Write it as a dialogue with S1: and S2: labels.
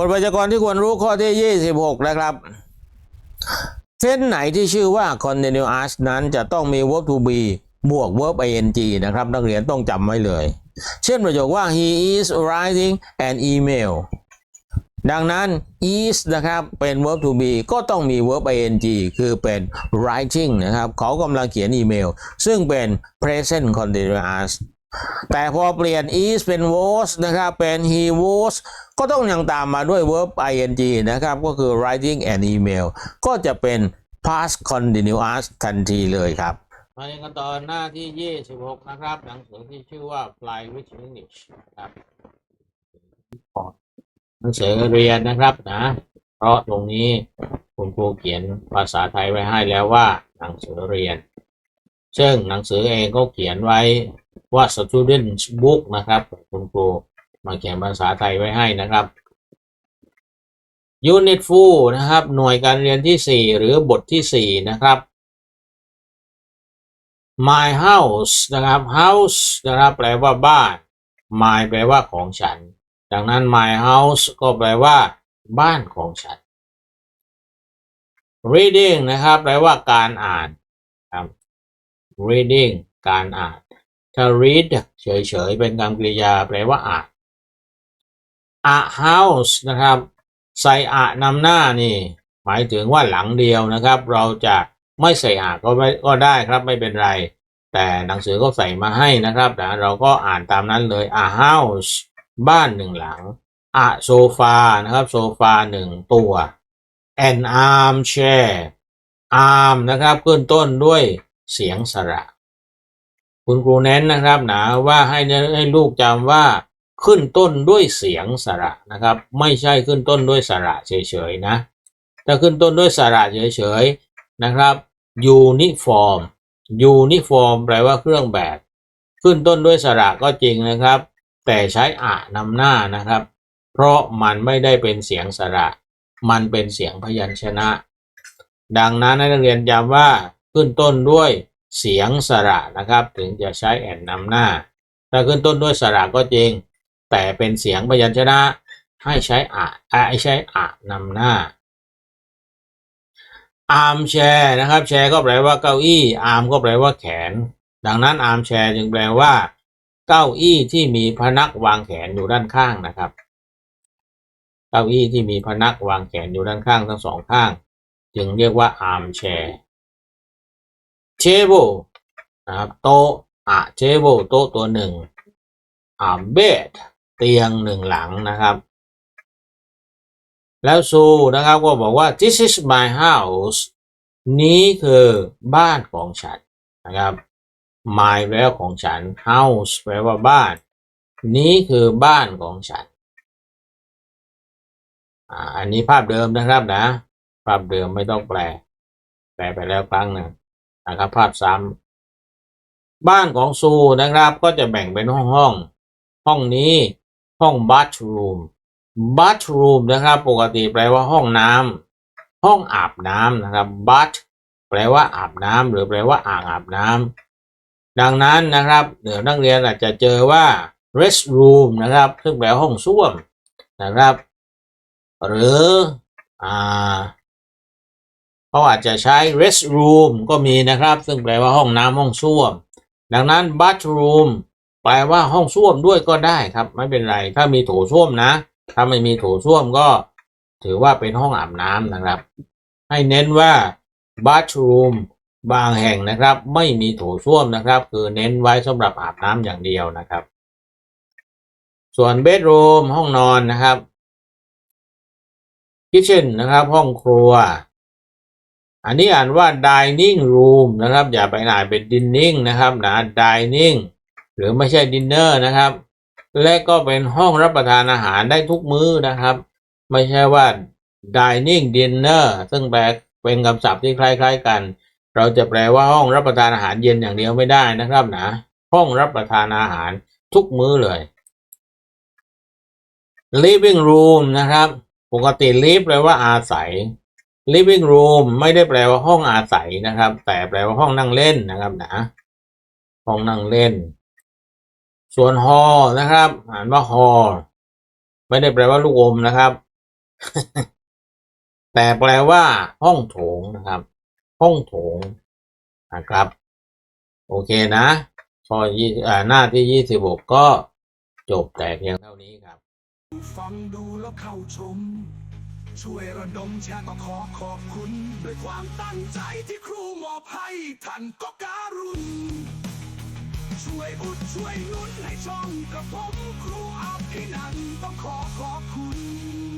S1: กฎไวยากรณ์ที่ควรรู้ข้อที่ 26 นะครับ เส้นไหนที่ชื่อว่า continuous นั้นจะต้องมี verb to be บวก verb ing นะครับ นักเรียนต้องจำไว้เลย เช่นประโยคว่า he is writing an email ดังนั้น is นะครับ เป็น verb to be ก็ต้องมี verb ing คือเป็น writing นะครับ เขากำลังเขียนอีเมล ซึ่งเป็น present continuous แต่พอเปลี่ยน is เป็น was นะครับ เป็น he was ก็ต้องยังตามมาด้วย verb ing นะครับ ก็คือ writing an email ก็จะเป็น past continuous ทันทีเลยครับ มาในกันตอนหน้าที่ 26 นะครับ หนังสือที่ชื่อว่า Fly with English ครับหนังสือเรียนนะครับนะ เพราะตรงนี้คุณครูเขียนภาษาไทยไว้ให้แล้วว่าหนังสือเรียน ซึ่งหนังสือเองก็เขียนไว้ ว่า student book นะครับ คุณครูมาเขียนภาษาไทยไว้ให้นะครับ unit full นะครับ หน่วยการเรียนที่ 4 หรือบทที่ 4 นะครับ my house นะครับ house นะครับแปลว่าบ้าน my แปลว่าของฉัน ดังนั้น my house ก็แปลว่า บ้านของฉัน reading นะครับ แปลว่าการอ่านครับ reading การอ่าน ถ้า read เฉยๆ เป็นคำกริยาแปลว่าอ่าน a house นะครับใส่อะนำหน้านี่ หมายถึงว่าหลังเดียวนะครับ เราจะไม่ใส่อะก็ไม่ก็ได้ครับไม่เป็นไร แต่หนังสือก็ใส่มาให้นะครับแต่เราก็อ่านตามนั้นเลย a house บ้านหนึ่งหลัง a sofa นะครับโซฟาหนึ่งตัว an armchair arm นะครับขึ้นต้นด้วยเสียงสระ คุณครูเน้นนะครับนะว่าให้ให้ลูกจำว่าขึ้นต้นด้วยเสียงสระนะครับ ไม่ใช่ขึ้นต้นด้วยสระเฉยๆนะ ถ้าขึ้นต้นด้วยสระเฉยๆนะครับ uniform uniform แปลว่าเครื่องแบบ ขึ้นต้นด้วยสระก็จริงนะครับ แต่ใช้อะนำหน้านะครับ เพราะมันไม่ได้เป็นเสียงสระ มันเป็นเสียงพยัญชนะ ดังนั้นนักเรียนจำว่าขึ้นต้นด้วย เสียงสระนะครับ ถึงจะใช้แอนนำหน้า ถ้าขึ้นต้นด้วยสระก็จริง แต่เป็นเสียงพยัญชนะให้ใช้อะอะให้ใช้อะนำหน้าอาร์มแชร์นะครับ แชร์ก็แปลว่าเก้าอี้ อาร์มก็แปลว่าแขน ดังนั้นอาร์มแชร์จึงแปลว่า เก้าอี้ที่มีพนักวางแขนอยู่ด้านข้างนะครับ เก้าอี้ที่มีพนักวางแขนอยู่ด้านข้างทั้งสองข้าง จึงเรียกว่าอาร์มแชร์ เชเบิลนะครับโต๊ะอะเชเบิลโต๊ะตัวหนึ่งอ่าเบดเตียงหนึ่งหลังนะครับ แล้วซูนะครับก็บอกว่า this is my house นี้คือบ้านของฉันนะครับ my แปลว่าของฉัน house แปลว่าบ้าน นี้คือบ้านของฉันอ่าอันนี้ภาพเดิมนะครับนะ ภาพเดิมไม่ต้องแปล แปลไปแล้วครั้งหนึ่ง นะครับภาพซ้ำบ้านของซูนะครับก็จะแบ่งเป็นห้องห้อง ห้องนี้ห้อง bathroom bathroom นะครับปกติแปลว่าห้องน้ำห้องอาบน้ำนะครับ bath แปลว่าอาบน้ำหรือแปลว่าอ่างอาบน้ำดังนั้นนะครับเดี๋ยวนักเรียนอาจจะเจอว่า restroom นะครับซึ่งแปลว่าห้องส้วมนะครับ หรืออ่า เขาอาจจะใช้ restroom ก็มีนะครับ ซึ่งแปลว่าห้องน้ำห้องส้วม ดังนั้น bathroom แปลว่าห้องส้วมด้วยก็ได้ครับ ไม่เป็นไร ถ้ามีโถส้วมนะ ถ้าไม่มีโถส้วมก็ถือว่าเป็นห้องอาบน้ำนะครับ ให้เน้นว่า bathroom บางแห่งนะครับ ไม่มีโถส้วมนะครับ คือเน้นไว้สำหรับอาบน้ำอย่างเดียวนะครับ ส่วน bedroom ห้องนอนนะครับ kitchen นะครับ ห้องครัว อันนี้อ่านว่า dining room นะครับ อย่าไปอ่านเป็น dining นะครับนะ dining หรือไม่ใช่ dinner นะครับ และก็เป็นห้องรับประทานอาหารได้ทุกมื้อนะครับ ไม่ใช่ว่า dining dinner ซึ่งแปลเป็นคำศัพท์ที่คล้าย ๆ กัน เราจะแปลว่าห้องรับประทานอาหารเย็นอย่างเดียวไม่ได้นะครับนะ ห้องรับประทานอาหารทุกมื้อเลย living room นะครับ ปกติ live แปลว่าอาศัย living room ไม่ได้แปลว่าห้องอาศัยนะครับ แต่แปลว่าห้องนั่งเล่นนะครับนะห้องนั่งเล่น ส่วน hall นะครับอ่านว่า hall ไม่ได้แปลว่าลูกอมนะครับ แต่แปลว่า ห้องโถงนะครับ ห้องโถงนะครับ โอเคนะพอยี่อ่าหน้าที่ยี่สิบหกก็จบแต่เพียงเท่านี้ครับ
S2: ฟังดูแล้วเข้าชม ช่วยระดมแชร์ก็ขอขอบคุณ ด้วยความตั้งใจที่ครูมอบให้ท่านก็การุณช่วยอุดช่วยนุนให้ช่องกับผมครูอาภินันต้องขอขอบคุณ